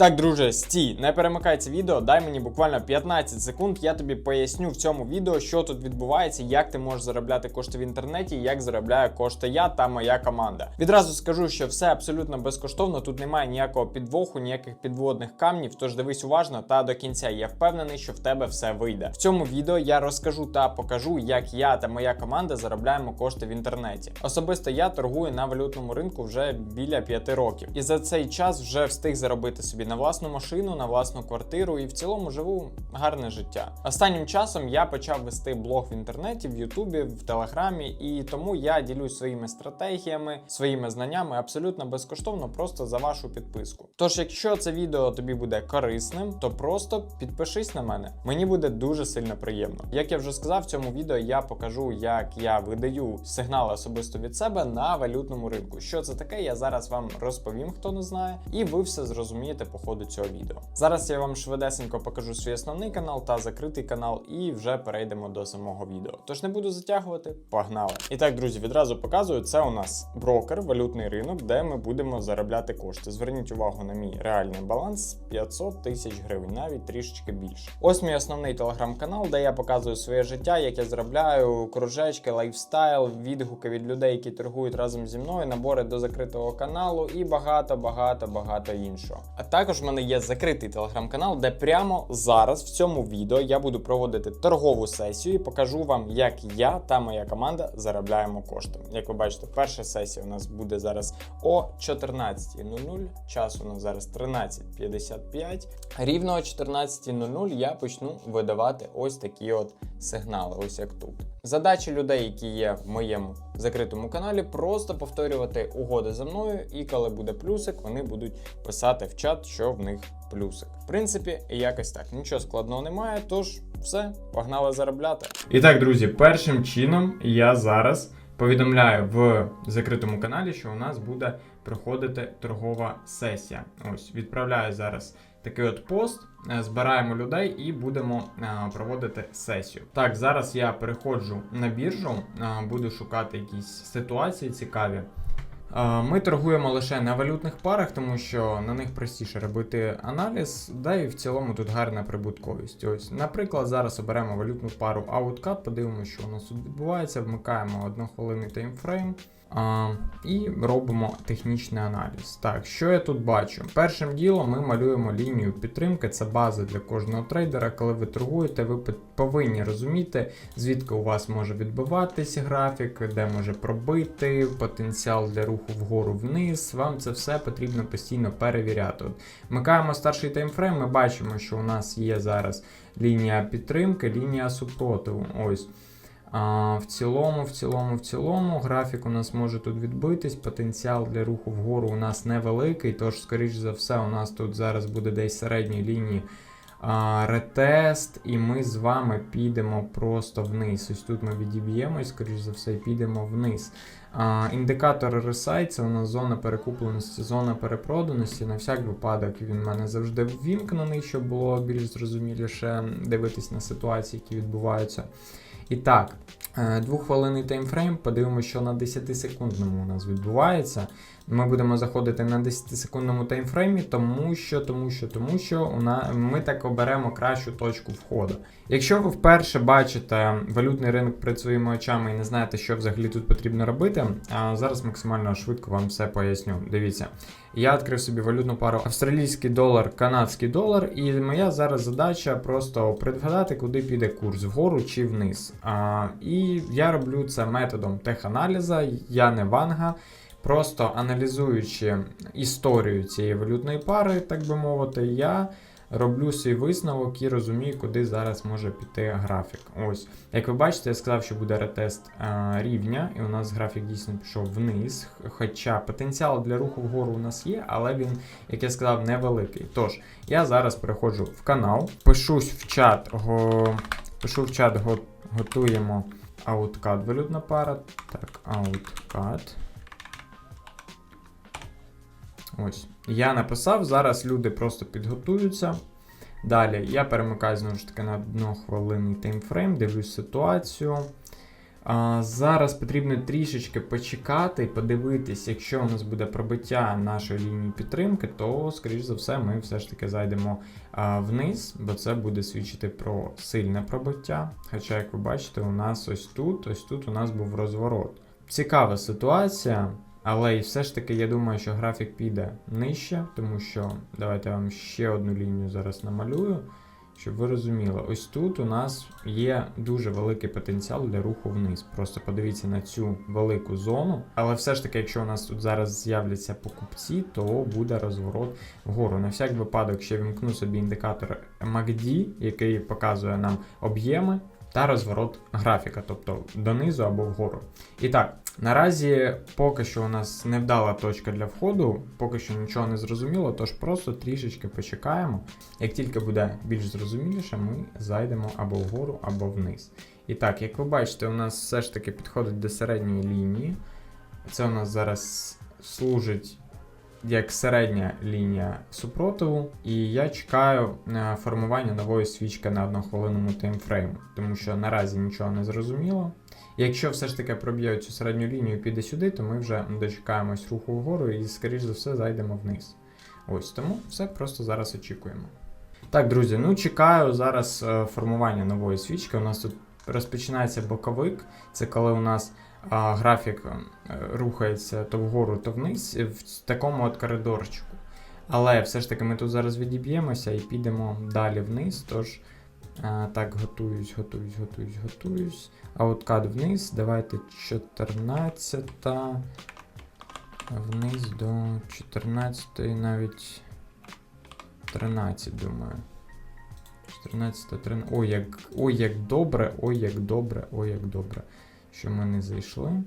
Так, друже, стій, не перемикай це відео, дай мені буквально 15 секунд. Я тобі поясню в цьому відео, що тут відбувається, як ти можеш заробляти кошти в інтернеті, як заробляє кошти я та моя команда. Відразу скажу, що все абсолютно безкоштовно. Тут немає ніякого підвоху, ніяких підводних камнів. Тож дивись уважно та до кінця. Я впевнений, що в тебе все вийде. В цьому відео я розкажу та покажу, як я та моя команда заробляємо кошти в інтернеті. Особисто я торгую на валютному ринку вже біля 5 років, і за цей час вже встиг заробити собі на власну машину, на власну квартиру і в цілому живу гарне життя. Останнім часом я почав вести блог в інтернеті, в Ютубі, в Телеграмі, і тому я ділюсь своїми стратегіями, своїми знаннями абсолютно безкоштовно, просто за вашу підписку. Тож, якщо це відео тобі буде корисним, то просто підпишись на мене. Мені буде дуже сильно приємно. Як я вже сказав, в цьому відео я покажу, як я видаю сигнали особисто від себе на валютному ринку. Що це таке, я зараз вам розповім, хто не знає, і ви все зрозумієте по ходу цього відео. Зараз я вам швидесенько покажу свій основний канал та закритий канал, і вже перейдемо до самого відео. Тож не буду затягувати, погнали! І так, друзі, відразу показую, це у нас брокер, валютний ринок, де ми будемо заробляти кошти. Зверніть увагу на мій реальний баланс 500 тисяч гривень, навіть трішечки більше. Ось мій основний телеграм-канал, де я показую своє життя, як я заробляю, кружечки, лайфстайл, відгуки від людей, які торгують разом зі мною, набори до закритого каналу і багато, багато, багато іншого. А також в мене є закритий телеграм-канал, де прямо зараз в цьому відео я буду проводити торгову сесію і покажу вам, як я та моя команда заробляємо кошти. Як ви бачите, перша сесія у нас буде зараз о 14.00. Час у нас зараз 13.55. Рівно о 14.00 я почну видавати ось такі от сигнали, ось як тут. Задача людей, які є в моєму закритому каналі, просто повторювати угоди за мною, і коли буде плюсик, вони будуть писати в чат, що в них плюсик. В принципі, якось так. Нічого складного немає, тож все, погнали заробляти. І так, друзі, першим чином я зараз повідомляю в закритому каналі, що у нас буде проходити торгова сесія. Ось відправляю зараз такий от пост. е, Збираємо людей і будемо е, проводити сесію. Так, зараз я переходжу на біржу, е, буду шукати якісь ситуації цікаві. Ми торгуємо лише на валютних парах, тому що на них простіше робити аналіз, да і в цілому тут гарна прибутковість. Ось, наприклад, зараз оберемо валютну пару Outcut, подивимося, що у нас тут відбувається, вмикаємо однохвилинний таймфрейм. І робимо технічний аналіз. Так, що я тут бачу? Першим ділом ми малюємо лінію підтримки. Це база для кожного трейдера. Коли ви торгуєте, ви повинні розуміти, звідки у вас може відбиватись графік, де може пробити, потенціал для руху вгору вниз. Вам це все потрібно постійно перевіряти. От, Вмикаємо старший таймфрейм, ми бачимо, що у нас є зараз лінія підтримки, лінія супротиву. Ось. А, в цілому, в цілому, в цілому, графік у нас може тут відбитись. Потенціал для руху вгору у нас невеликий, тож, скоріш за все, у нас тут зараз буде десь середньої лінії а, ретест, і ми з вами підемо просто вниз. Ось тут ми відіб'ємось, скоріш за все, підемо вниз. А, індикатор RSI це у нас зона перекупленості, зона перепроданості. На всяк випадок він в мене завжди ввімкнений, щоб було більш зрозуміліше дивитись на ситуації, які відбуваються. І так, е, двоххвилинний таймфрейм, подивимося, що на 10-секундному у нас відбувається. Ми будемо заходити на 10-секундному таймфреймі, тому що, тому що, тому що на... ми так оберемо кращу точку входу. Якщо ви вперше бачите валютний ринок перед своїми очами і не знаєте, що взагалі тут потрібно робити, зараз максимально швидко вам все поясню. Дивіться, я відкрив собі валютну пару австралійський долар, канадський долар, і моя зараз задача просто предгадати, куди піде курс, вгору чи вниз. А, і я роблю це методом теханаліза, я не ванга. Просто аналізуючи історію цієї валютної пари, так би мовити, я роблю свій висновок і розумію, куди зараз може піти графік. Ось, як ви бачите, я сказав, що буде ретест е, рівня, і у нас графік дійсно пішов вниз. Хоча потенціал для руху вгору у нас є, але він, як я сказав, невеликий. Тож, я зараз переходжу в канал, пишусь в чат, го, пишу в чат, го, готуємо ауткат валютна пара. Так, ауткат. Ось. Я написав, зараз люди просто підготуються. Далі я перемикаю знову ж таки на однохвилинний таймфрейм, дивлюсь ситуацію. А, зараз потрібно трішечки почекати, і подивитись, якщо у нас буде пробиття нашої лінії підтримки, то, скоріш за все, ми все ж таки зайдемо а, вниз, бо це буде свідчити про сильне пробиття. Хоча, як ви бачите, у нас ось тут, ось тут у нас був розворот. Цікава ситуація. Але і все ж таки я думаю, що графік піде нижче, тому що давайте я вам ще одну лінію зараз намалюю, щоб ви розуміли. Ось тут у нас є дуже великий потенціал для руху вниз. Просто подивіться на цю велику зону. Але все ж таки, якщо у нас тут зараз з'являться покупці, то буде розворот вгору. На всяк випадок ще вімкну собі індикатор MACD, який показує нам об'єми. Та розворот графіка, тобто донизу або вгору. І так, наразі поки що у нас невдала точка для входу, поки що нічого не зрозуміло, тож просто трішечки почекаємо. Як тільки буде більш зрозуміліше, ми зайдемо або вгору, або вниз. І так, як ви бачите, у нас все ж таки підходить до середньої лінії. Це у нас зараз служить як середня лінія супротиву, і я чекаю е, формування нової свічки на однохвилинному таймфрейму, тому що наразі нічого не зрозуміло. Якщо все ж таки проб'є цю середню лінію і піде сюди, то ми вже дочекаємось руху вгору і, скоріш за все, зайдемо вниз. Ось тому все просто зараз очікуємо. Так, друзі, ну чекаю зараз е, формування нової свічки. У нас тут розпочинається боковик. Це коли у нас а, графік е, рухається то вгору, то вниз в такому от коридорчику. Але все ж таки ми тут зараз відіб'ємося і підемо далі вниз. Тож, а, так, готуюсь, готуюсь, готуюсь, готуюсь. Ауткат вниз. Давайте 14. Вниз до 14 навіть 13, думаю. 14, 13. Ой, як, ой, як добре, ой, як добре, ой, як добре. Що ми не зайшли.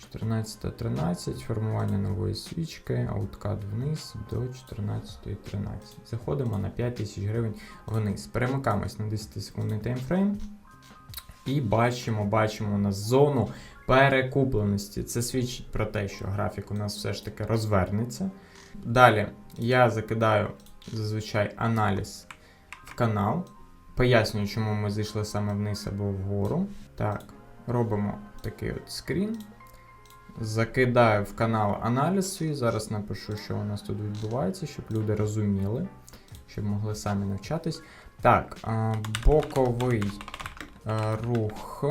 14, 13, формування нової свічки, ауткат вниз до 14, 13. Заходимо на 5000 гривень вниз. Перемикаємось на 10 секундний таймфрейм. І бачимо, бачимо у нас зону перекупленості. Це свідчить про те, що графік у нас все ж таки розвернеться. Далі я закидаю зазвичай аналіз в канал. Пояснюю, чому ми зайшли саме вниз або вгору. Так, робимо такий от скрін. Закидаю в канал аналіз свій. Зараз напишу, що у нас тут відбувається, щоб люди розуміли, щоб могли самі навчатись. Так, боковий рух.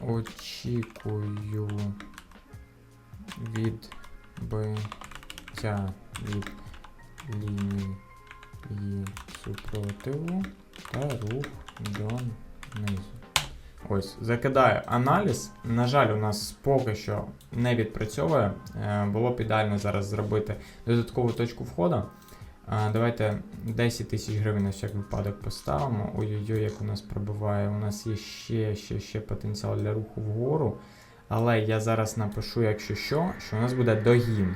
Очікую відбиття від лінії супротиву та рух донизу. Ось, закидаю аналіз. На жаль, у нас поки що не відпрацьовує. Е, Було б ідеально зараз зробити додаткову точку входу. Е, Давайте 10 тисяч гривень на всяк випадок поставимо. Ой-ой-ой, як у нас пробиває. У нас є ще, ще, ще потенціал для руху вгору. Але я зараз напишу, якщо що, що у нас буде догін.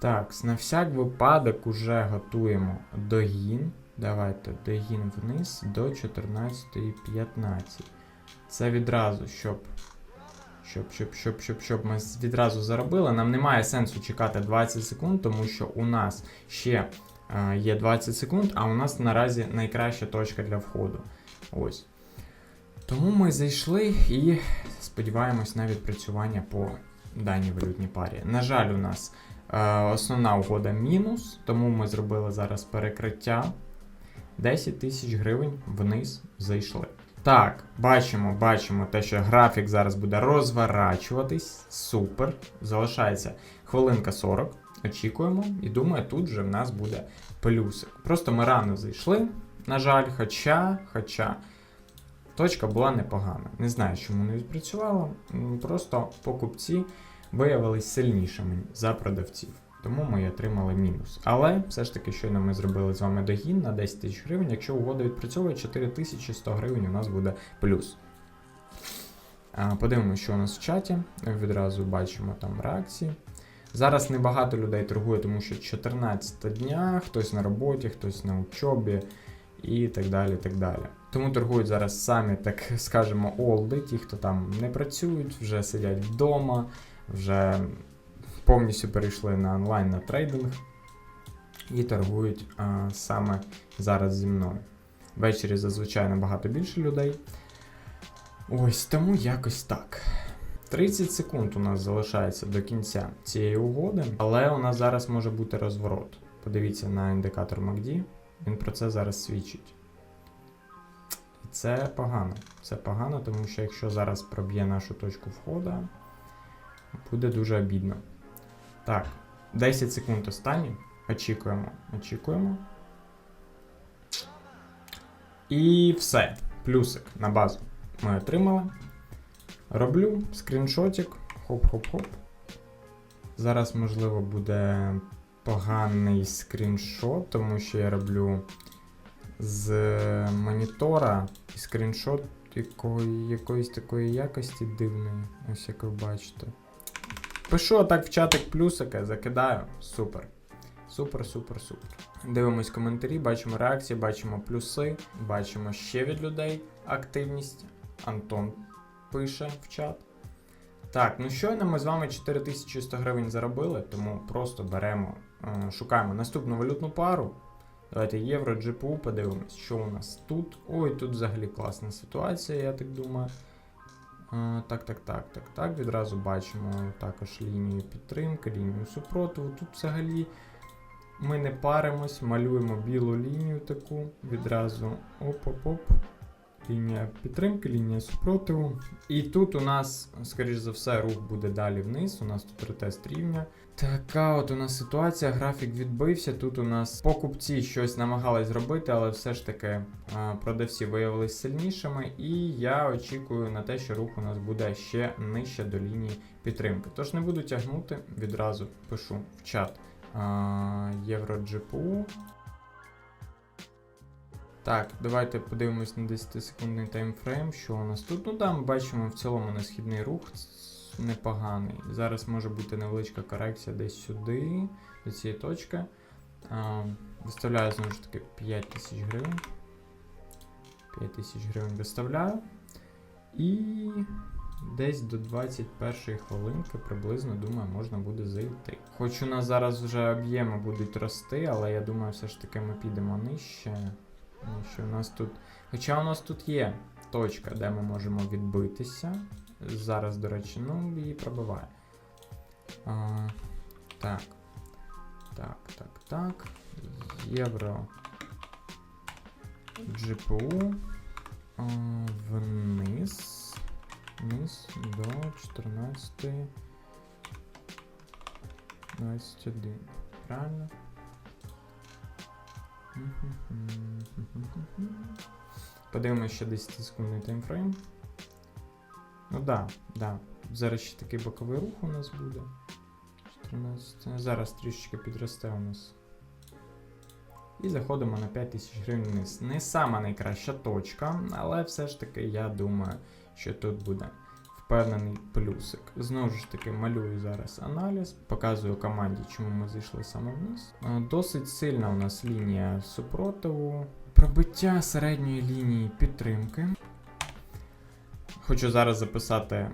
Так, на всяк випадок уже готуємо догін. Давайте догін вниз до 14.15. Це відразу, щоб. Щоб, щоб, щоб, щоб, щоб ми відразу заробили. Нам немає сенсу чекати 20 секунд, тому що у нас ще е, є 20 секунд, а у нас наразі найкраща точка для входу. Ось. Тому ми зайшли і сподіваємось на відпрацювання по даній валютній парі. На жаль, у нас е, основна угода мінус, тому ми зробили зараз перекриття. 10 тисяч гривень вниз зайшли. Так, бачимо, бачимо те, що графік зараз буде розворачуватись. Супер. Залишається хвилинка 40. Очікуємо. І думаю, тут вже в нас буде плюсик. Просто ми рано зайшли, на жаль, хоча, хоча. Точка була непогана. Не знаю, чому не відпрацювала. Просто покупці виявились сильнішими за продавців. Тому ми отримали мінус. Але все ж таки, щойно ми зробили з вами догін на 10 тисяч гривень. Якщо угода відпрацьовує 4100 гривень, у нас буде плюс. Подивимося, що у нас в чаті. Відразу бачимо там реакції. Зараз небагато людей торгує, тому що 14 дня, хтось на роботі, хтось на учобі і так далі. так далі. Тому торгують зараз самі, так скажемо, олди, ті, хто там не працюють, вже сидять вдома, вже повністю перейшли на онлайн на трейдинг і торгують а, саме зараз зі мною. Ввечері зазвичай набагато більше людей. Ось тому якось так. 30 секунд у нас залишається до кінця цієї угоди, але у нас зараз може бути розворот. Подивіться на індикатор MACD, він про це зараз свідчить. І це погано. Це погано, тому що якщо зараз проб'є нашу точку входу, буде дуже обідно. Так, 10 секунд останні. Очікуємо, очікуємо. І все. Плюсик на базу ми отримали. Роблю скріншотик. Хоп-хоп-хоп. Зараз, можливо, буде поганий скріншот, тому що я роблю з монітора скріншот якої, якоїсь такої якості дивної, ось як ви бачите. Пишу так в чатик плюсики, закидаю. Супер. Супер, супер, супер. Дивимось коментарі, бачимо реакції, бачимо плюси, бачимо ще від людей активність. Антон пише в чат. Так, ну щойно ми з вами 4100 гривень заробили, тому просто беремо, е, шукаємо наступну валютну пару. Давайте євро, GPU, подивимось, що у нас тут. Ой, тут взагалі класна ситуація, я так думаю. Е, Так, так, так, так, так. Відразу бачимо також лінію підтримки, лінію супротиву. Тут взагалі ми не паримось, малюємо білу лінію таку. Відразу оп-оп-оп. Лінія підтримки, лінія супротиву. І тут у нас, скоріш за все, рух буде далі вниз. У нас тут ретест рівня. Така от у нас ситуація, графік відбився. Тут у нас покупці щось намагались зробити, але все ж таки продавці виявилися сильнішими. І я очікую на те, що рух у нас буде ще нижче до лінії підтримки. Тож не буду тягнути, відразу пишу в чат Євро GPU. Так, давайте подивимось на 10-секундний таймфрейм, що у нас тут. Ну там бачимо в цілому на східний рух непоганий. Зараз може бути невеличка корекція десь сюди, до цієї точки. Виставляю знову ж таки 5 тисяч гривень. 5 тисяч гривень виставляю. І десь до 21 хвилинки приблизно, думаю, можна буде зайти. Хоч у нас зараз вже об'єми будуть рости, але я думаю, все ж таки ми підемо нижче. Що у нас тут. Хоча у нас тут є точка, де ми можемо відбитися. Зараз, до речі, ну, її пробиває. А, так. Так, так, так. Євро. GPU. А, вниз. Вниз до 14. 21. Правильно? Подивимось ще 10 секундний таймфрейм. Ну да, да. Зараз ще такий боковий рух у нас буде. 14. Зараз трішечки підросте у нас. І заходимо на 5000 гривень вниз. Не сама найкраща точка, але все ж таки я думаю, що тут буде впевнений плюсик. Знову ж таки, малюю зараз аналіз, показую команді, чому ми зайшли саме вниз. Е, Досить сильна у нас лінія супротиву. Пробиття середньої лінії підтримки. Хочу зараз записати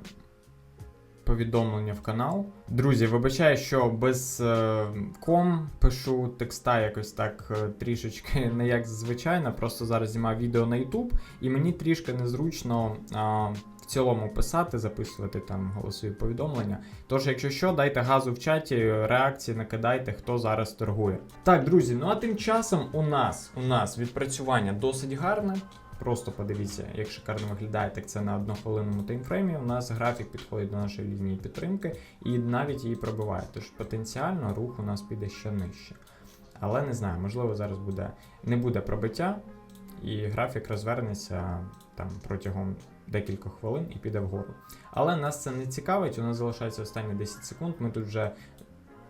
повідомлення в канал. Друзі, вибачаю, що без е, ком пишу текста якось так е, трішечки не як звичайно. Просто зараз знімаю відео на YouTube, і мені трішки незручно. В цілому писати, записувати там голосові повідомлення. Тож, якщо що, дайте газу в чаті, реакції накидайте, хто зараз торгує. Так, друзі, ну а тим часом у нас у нас відпрацювання досить гарне. Просто подивіться, як шикарно виглядає, так це на однохвилинному таймфреймі. У нас графік підходить до нашої лінії підтримки і навіть її пробиває. Тож потенціально рух у нас піде ще нижче. Але не знаю, можливо, зараз буде не буде пробиття, і графік розвернеться там протягом декількох хвилин і піде вгору. Але нас це не цікавить, у нас залишається останні 10 секунд. Ми тут вже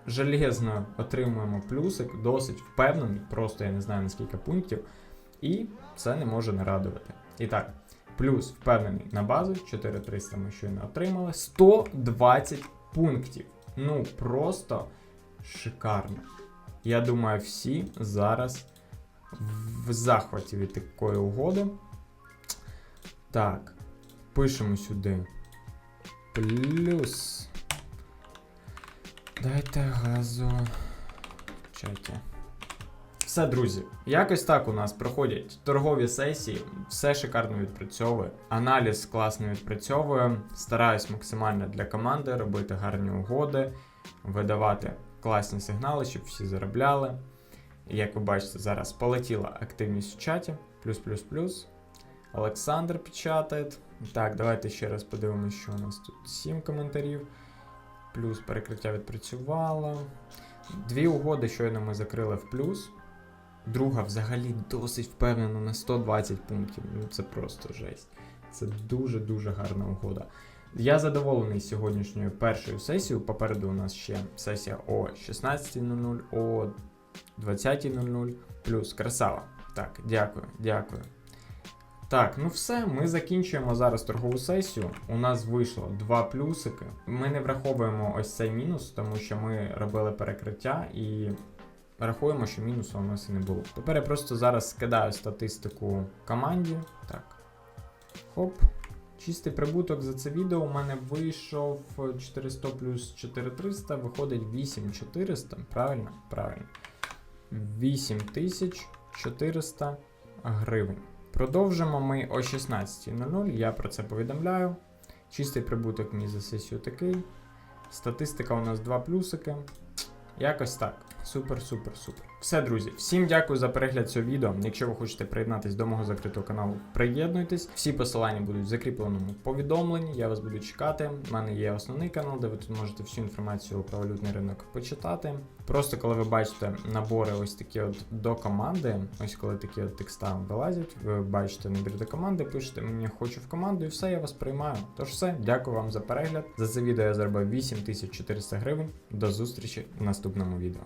железно отримуємо плюсик, досить впевнений, просто я не знаю наскільки пунктів. І це не може не радувати. І так, плюс впевнений на базу, 4300 ми щойно отримали. 120 пунктів. Ну, просто шикарно. Я думаю, всі зараз в захваті від такої угоди. Так, пишемо сюди. Плюс. Дайте газу в чаті. Все, друзі, якось так у нас проходять торгові сесії, все шикарно відпрацьовує. Аналіз класно відпрацьовує. Стараюсь максимально для команди робити гарні угоди, видавати класні сигнали, щоб всі заробляли. Як ви бачите, зараз полетіла активність в чаті. Плюс, плюс, плюс. Олександр печатає. Так, давайте ще раз подивимося, що у нас тут 7 коментарів. Плюс перекриття відпрацювало. Дві угоди щойно ми закрили в плюс. Друга взагалі досить впевнено на 120 пунктів. Ну це просто жесть. Це дуже-дуже гарна угода. Я задоволений сьогоднішньою першою сесією. Попереду у нас ще сесія о 16.00, о 20.00. Плюс красава. Так, дякую, дякую. Так, ну все, ми закінчуємо зараз торгову сесію. У нас вийшло два плюсики. Ми не враховуємо ось цей мінус, тому що ми робили перекриття і рахуємо, що мінусу у нас і не було. Тепер я просто зараз скидаю статистику команді. Так. Хоп. Чистий прибуток за це відео у мене вийшов 400 плюс 4300, виходить 8400. Правильно? Правильно. 8400 гривень. Продовжимо ми о 16.00. Я про це повідомляю. Чистий прибуток мій за сесію такий. Статистика у нас два плюсики. Якось так. Супер, супер, супер. Все, друзі. Всім дякую за перегляд цього відео. Якщо ви хочете приєднатись до мого закритого каналу, приєднуйтесь. Всі посилання будуть в закріпленому повідомленні. Я вас буду чекати. У мене є основний канал, де ви тут можете всю інформацію про валютний ринок почитати. Просто коли ви бачите набори ось такі от до команди, ось коли такі от текста вилазять, ви бачите набір до команди, пишете мені хочу в команду і все, я вас приймаю. Тож все, дякую вам за перегляд. За це відео я заробив 8400 гривень. До зустрічі в наступному відео.